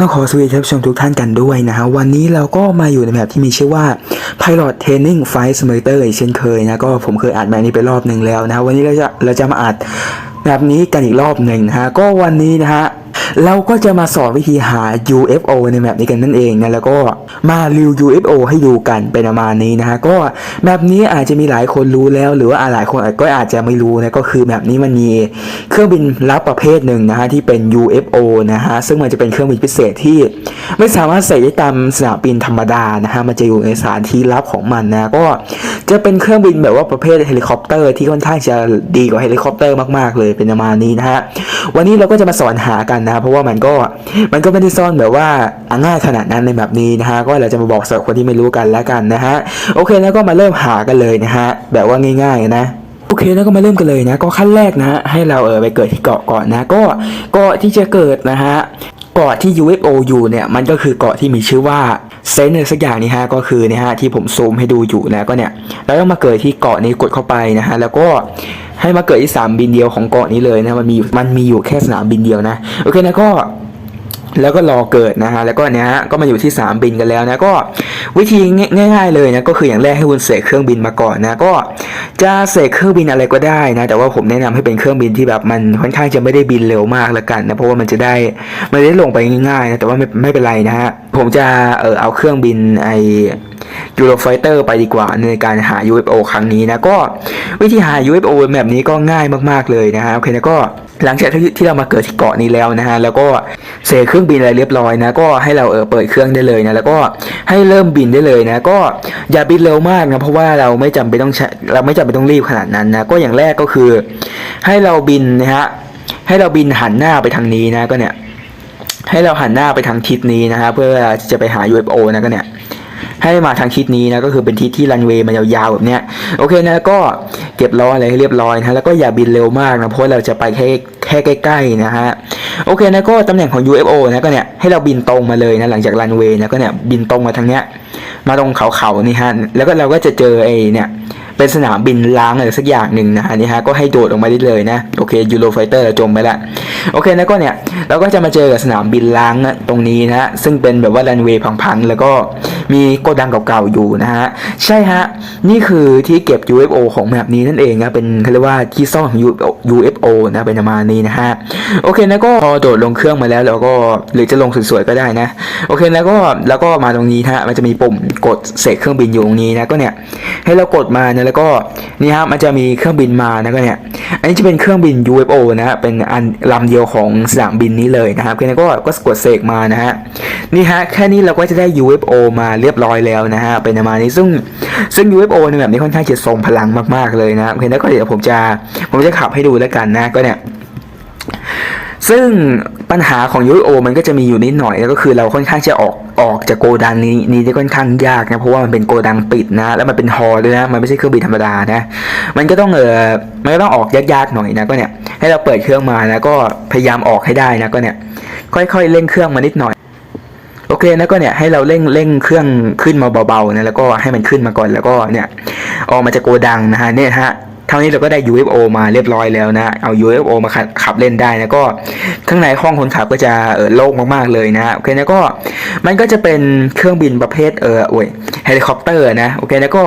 ต้องขอสวัสดีท่านผู้ชมทุกท่านกันด้วยนะฮะวันนี้เราก็มาอยู่ในแบบที่มีชื่อว่า Pilot Training Flight Simulator เช่นเคยนะก็ผมเคยอัดแบบนี้ไปรอบหนึ่งแล้วนะวันนี้เราจะเราจะมาอัดแบบนี้กันอีกรอบหนึ่งนะฮะก็วันนี้นะฮะ เราก็จะมาสอนวิธีหา UFO ในแบบนี้กันนั่นเองนะแล้วก็มารีวิว UFO ให้ดูกันเป็นประมาณนี้นะฮะก็แบบนี้อาจจะมีหลายคนรู้แล้วหรือว่าหลายคนก็อาจจะไม่รู้นะก็คือแบบนี้มันมีเครื่องบินลับประเภทหนึ่งนะฮะที่เป็น UFO นะฮะซึ่งมันจะเป็นเครื่องบินพิเศษที่ ไม่สามารถใส่ได้ตามสนามบินธรรมดานะฮะมันจะอยู่ในสถานที่ลับของมันนะก็จะเป็นเครื่องบินแบบว่าประเภทเฮลิคอปเตอร์ที่ค่อนข้างจะดีกว่าเฮลิคอปเตอร์มากๆเลยเป็นประมาณนี้นะฮะวันนี้เราก็จะมาสอนหากันนะเพราะว่ามันก็มันก็ไม่ได้ซ่อนแบบว่าง่ายขนาดนั้นในแบบนี้นะฮะก็เราจะมาบอกสำหรับคนที่ไม่รู้กันแล้วกันนะฮะโอเคแล้วก็มาเริ่มหากันเลยนะฮะแบบว่าง่ายๆนะโอเคแล้วก็มาเริ่มกันเลยนะ ก็ขั้นแรกนะฮะให้เราเออไปเกิดที่เกาะก่อนนะ ก็เกาะที่จะเกิดนะฮะเกาะที่ UFO อยู่เนี่ยมันก็คือเกาะที่มีชื่อว่าเซนอะไรสักอย่างนี่ฮะก็คือเนี่ยฮะที่ผมซูมให้ดูอยู่นะก็เนี่ยเราต้องมาเกิดที่เกาะนี้กดเข้าไปนะฮะแล้วก็ ให้มาเกิดที่สามบินเดียวของเกาะนี้เลยนะมันมีมันมีอยู่แค่สนามบินเดียวนะโอเคนะก็แล้วก็รอเกิดนะฮะแล้วก็เนี้ยก็มาอยู่ที่สามบินกันแล้วนะก็วิธีง่าย ๆ เลยนะก็คืออย่างแรกให้คุณเสกเครื่องบินมาก่อนนะก็จะเสกเครื่องบินอะไรก็ได้นะแต่ว่าผมแนะนำให้เป็นเครื่องบินที่แบบมันค่อนข้างจะไม่ได้บินเร็วมากละกันนะเพราะว่ามันจะได้มันได้ลงไปง่ายๆนะแต่ว่าไม่ไม่เป็นไรนะฮะผมจะเออเอาเครื่องบินไอ ยูโรไฟเตอร์ไปดีกว่าในการหา UFO ครั้งนี้นะก็วิธีหา UFO แบบนี้ก็ง่ายมากๆเลยนะฮะโอเคนะก็หลังจากที่ที่เรามาเกิดที่เกาะนี้แล้วนะฮะแล้วก็เสเครื่องบินอะไรเรียบร้อยนะก็ให้เราเออเปิดเครื่องได้เลยนะแล้วก็ให้เริ่มบินได้เลยนะก็อย่าบินเร็วมากนะเพราะว่าเราไม่จำเป็นต้องใช้เราไม่จำเป็นต้องรีบขนาดนั้นนะก็อย่างแรกก็คือ ให้เราบินนะฮะให้เราบินหันหน้าไปทางนี้นะก็เนี่ยให้เราหันหน้าไปทางทิศนี้นะฮะเพื่อจะไปหา UFO นะก็เนี่ย ให้มาทางทิศนี้นะก็คือเป็นทิศที่รันเวย์มันยาวๆแบบเนี้ยโอเคนะก็เก็บล้ออะไรให้เรียบร้อยนะแล้วก็อย่าบินเร็วมากนะเพราะเราจะไปแค่แค่ใกล้ๆนะฮะโอเคนะก็ตำแหน่งของ UFO นะก็เนี่ยให้เราบินตรงมาเลยนะหลังจากรันเวย์นะก็เนี่ยบินตรงมาทางเนี้ยมาตรงเขาๆนี่ฮะแล้วก็เราก็จะเจอไอ้เนี่ย เป็นสนามบินล้างอะไรสักอย่างหนึ่งนะฮะนี่ฮะก็ให้โดดลงมาได้เลยนะโอเคยูโรไฟเตอร์จมไปละโอเคนะก็เนี่ยเราก็จะมาเจอกับสนามบินล้างตรงนี้นะซึ่งเป็นแบบว่ารันเวย์พังๆแล้วก็มีโกดังเก่าๆอยู่นะฮะใช่ฮะนี่คือที่เก็บ UFO ของแบบนี้นั่นเองนะเป็นเขาเรียกว่าที่ซ่อนของ UFO นะเป็นประมาณนี้นะฮะโอเคนะก็พอโดดลงเครื่องมาแล้วเราก็หรือจะลงสวยๆก็ได้นะโอเคแล้วก็แล้วก็มาตรงนี้ฮะมันจะมีปุ่มกดเสกเครื่องบินอยู่ตรงนี้นะก็เนี่ยให้เรากดมานะแล้วก็นี่ครับมันจะมีเครื่องบินมานะก็เนี่ยอันนี้จะเป็นเครื่องบิน UFO นะฮะเป็นอันลำเดียวของสนามบินนี้เลยนะครับโอเคแล้วก็ก็กดเสกมานะฮะนี่ฮะแค่นี้เราก็จะได้ UFO มาเรียบร้อยแล้วนะฮะเป็นประมาณนี้ซึ่งซึ่ง UFO ในแบบนี้ค่อนข้างจะทรงพลังมากๆเลยนะโอเคแล้วก็เดี๋ยวผมจะผมจะขับให้ดูแล้วกันนะก็เนี่ย ซึ่งปัญหาของ UFO มันก็จะมีอยู่นิดหน่อยแล้วก็คือเราค่อนข้างจะออกออกจากโกดังนี้นี้ได้ค่อนข้างยากนะเพราะว่ามันเป็นโกดังปิดนะแล้วมันเป็นฮอลด้วยนะมันไม่ใช่เครื่องบินธรรมดานะมันก็ต้องเออมันก็ต้องออกยากๆหน่อยนะก็เนี่ยให้เราเปิดเครื่องมานะก็พยายามออกให้ได้นะก็เนี่ยค่อยๆเร่งเครื่องมานิดหน่อยโอเคนะก็เนี่ยให้เราเร่งเร่งเครื่องขึ้นมาเบาๆนะแล้วก็ให้มันขึ้นมาก่อนแล้วก็เนี่ยออกมาจากโกดังนะฮะเนี่ยฮะ เท่านี้เราก็ได้ UFO มาเรียบร้อยแล้วนะ เอา UFO มาขับขับเล่นได้นะก็ข้างในห้องคนขับก็จะเออโล่งมากๆเลยนะโอเคนะก็มันก็จะเป็นเครื่องบินประเภทเออโอ้ยเฮลิคอปเตอร์นะโอเคนะก็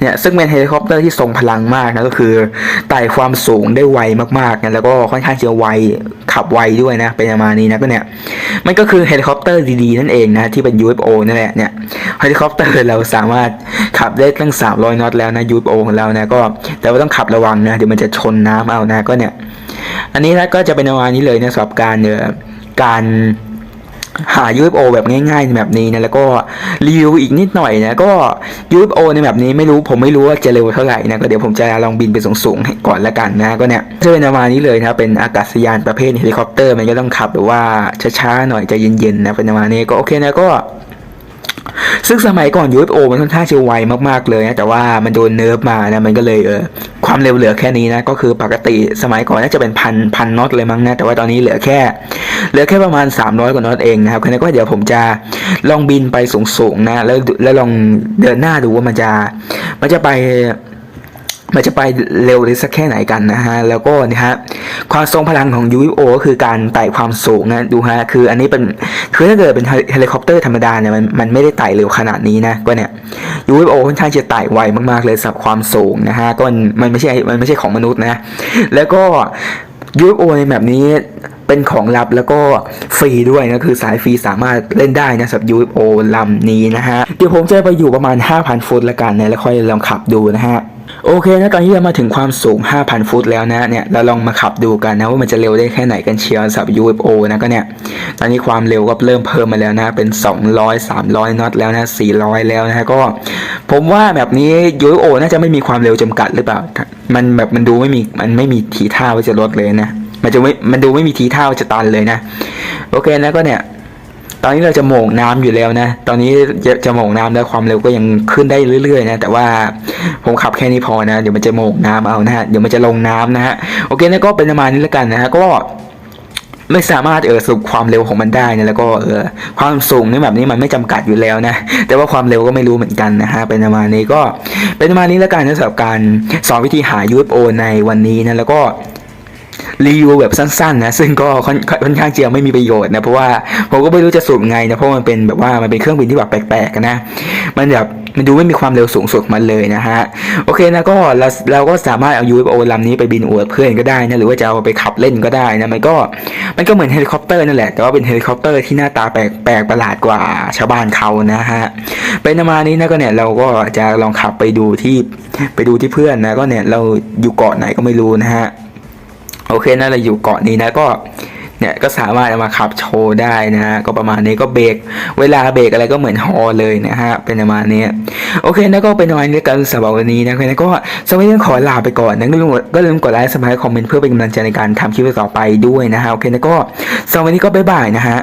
เนี่ยซึ่งเป็นเฮลิคอปเตอร์ที่ทรงพลังมากนะก็คือไต่ความสูงได้ไวมากๆนะแล้วก็ค่อนข้างจะไวขับไวด้วยนะเป็นประมาณนี้นะก็เนี่ยมันก็คือเฮลิคอปเตอร์ดีๆนั่นเองนะที่เป็น UFO นั่นแหละเนี่ยเฮลิคอปเตอร์เราสามารถขับได้ตั้ง 300 นอตแล้วนะ UFO ของเรานะก็แต่ว่าต้องขับระวังนะเดี๋ยวมันจะชนน้ำเอานะก็เนี่ยอันนี้นะก็จะเป็นประมาณนี้เลยนะสำหรับการเอ่อการ หา UFO แบบง่ายๆในแบบนี้นะแล้วก็รีวิวอีกนิดหน่อยนะก็ UFO ในแบบนี้ไม่รู้ผมไม่รู้ว่าจะเร็วเท่าไหร่นะก็เดี๋ยวผมจะลองบินไปสูงๆให้ก่อนละกันนะก็เนี่ยจะเป็นประมาณนี้เลยนะเป็นอากาศยานประเภทเฮลิคอปเตอร์มันก็ต้องขับแบบว่าช้าๆหน่อยใจเย็นๆนะเป็นประมาณนี้ก็โอเคนะก็ ซึ่งสมัยก่อน UFO มันค่อนข้างจะไวมากๆเลยนะแต่ว่ามันโดนเนิร์ฟมานะมันก็เลยเออความเร็วเหลือแค่นี้นะก็คือปกติสมัยก่อนน่าจะเป็นพันพันน็อตเลยมั้งนะแต่ว่าตอนนี้เหลือแค่ เหลือแค่ประมาณ 300 กว่าน็อตเองนะครับค่นั้นก็เดี๋ยวผมจะลองบินไปสูงๆนะแล้วแล้วลองเดินหน้าดูว่ามันจะมันจะไป มันจะไปเร็วได้สักแค่ไหนกันนะฮะ แล้วก็นะฮะ ความทรงพลังของ UFO ก็คือการไต่ความสูงนะดูฮะ คืออันนี้เป็น คือถ้าเกิดเป็นเฮลิคอปเตอร์ธรรมดาเนี่ยมันมันไม่ได้ไต่เร็วขนาดนี้นะ ก็เนี่ย UFO ค่อนข้างจะไต่ไวมากๆเลยสำหรับความสูงนะฮะ ก็มันมันไม่ใช่ มันไม่ใช่ของมนุษย์นะ แล้วก็ UFO ในแบบนี้เป็นของลับแล้วก็ฟรีด้วยนะคือสายฟรีสามารถเล่นได้นะสำหรับ UFO ลำนี้นะฮะ เดี๋ยวผมจะไปอยู่ประมาณ 5,000 ฟุตละกันนะแล้วค่อยลองขับดูนะฮะ โอเคนะตอนนี้เรามาถึงความสูง 5,000 ฟุตแล้วนะเนี่ยเราลองมาขับดูกันนะว่ามันจะเร็วได้แค่ไหนกันเชียวสำหรับ UFO นะก็เนี่ยตอนนี้ความเร็วก็เริ่มเพิ่มมาแล้วนะเป็น 200 300น็อตแล้วนะ400 แล้วนะก็ ผมว่าแบบนี้ UFO น่าจะไม่มีความเร็วจำกัดหรือเปล่า มันแบบมันดูไม่มีมันไม่มีทีท่าว่าจะลดเลยนะ มันจะไม่มันดูไม่มีทีท่าว่าจะตันเลยนะ โอเคนะก็เนี่ย ตอนนี้เราจะโหม่งน้ำอยู่แล้วนะ ตอนนี้จะจะโหม่งน้ำแล้วความเร็วก็ยังขึ้นได้เรื่อยๆนะ แต่ว่าผมขับแค่นี้พอนะ เดี๋ยวมันจะโหม่งน้ำเอานะฮะ เดี๋ยวมันจะลงน้ำนะฮะ โอเคนะก็เป็นประมาณนี้แล้วกันนะฮะ ก็ไม่สามารถเออสรุปความเร็วของมันได้นะแล้วก็เออความสูงในแบบนี้มันไม่จำกัดอยู่แล้วนะ แต่ว่าความเร็วก็ไม่รู้เหมือนกันนะฮะ เป็นประมาณนี้ก็เป็นประมาณนี้แล้วกันนะสำหรับการสอนวิธีหา UFO ในวันนี้นะ แล้วก็ รีวิวแบบสั้นๆนะซึ่งก็ค่อนข้างเจียไม่มีประโยชน์นะเพราะว่าผมก็ไม่รู้จะสรุปไงนะเพราะมันเป็นแบบว่ามันเป็นเครื่องบินที่แบบแปลกๆนะมันแบบมันดูไม่มีความเร็วสูงสุดมันเลยนะฮะโอเคนะก็เราเราก็สามารถเอา UFO ลำนี้ไปบินอวดเพื่อนก็ได้นะหรือว่าจะเอาไปขับเล่นก็ได้นะมันก็มันก็เหมือนเฮลิคอปเตอร์นั่นแหละแต่ว่าเป็นเฮลิคอปเตอร์ที่หน้าตาแปลกแปลกประหลาดกว่าชาวบ้านเขานะฮะเป็นประมาณนี้นะก็เนี่ยเราก็จะลองขับไปดูที่ไปดูที่เพื่อนนะก็เนี่ยเราอยู่เกาะไหนก็ไม่รู้นะฮะ โอเคนะเราอยู่เกาะนี้นะก็เนี่ยก็สามารถเอามาขับโชว์ได้นะฮะก็ประมาณนี้ก็เบรกเวลาเบรกอะไรก็เหมือนฮอเลยนะฮะเป็นประมาณนี้โอเคนะก็เป็นประมาณนี้กันสำหรับวันนี้นะนะก็สวัสดีขอลาไปก่อนนะก็ลืมก็ลืมกดไลค์สมัครคอมเมนต์เพื่อเป็นกำลังใจในการทำคลิปต่อไปด้วยนะฮะโอเคนะก็สำหรับวันนี้ก็บ๊ายบายนะฮะ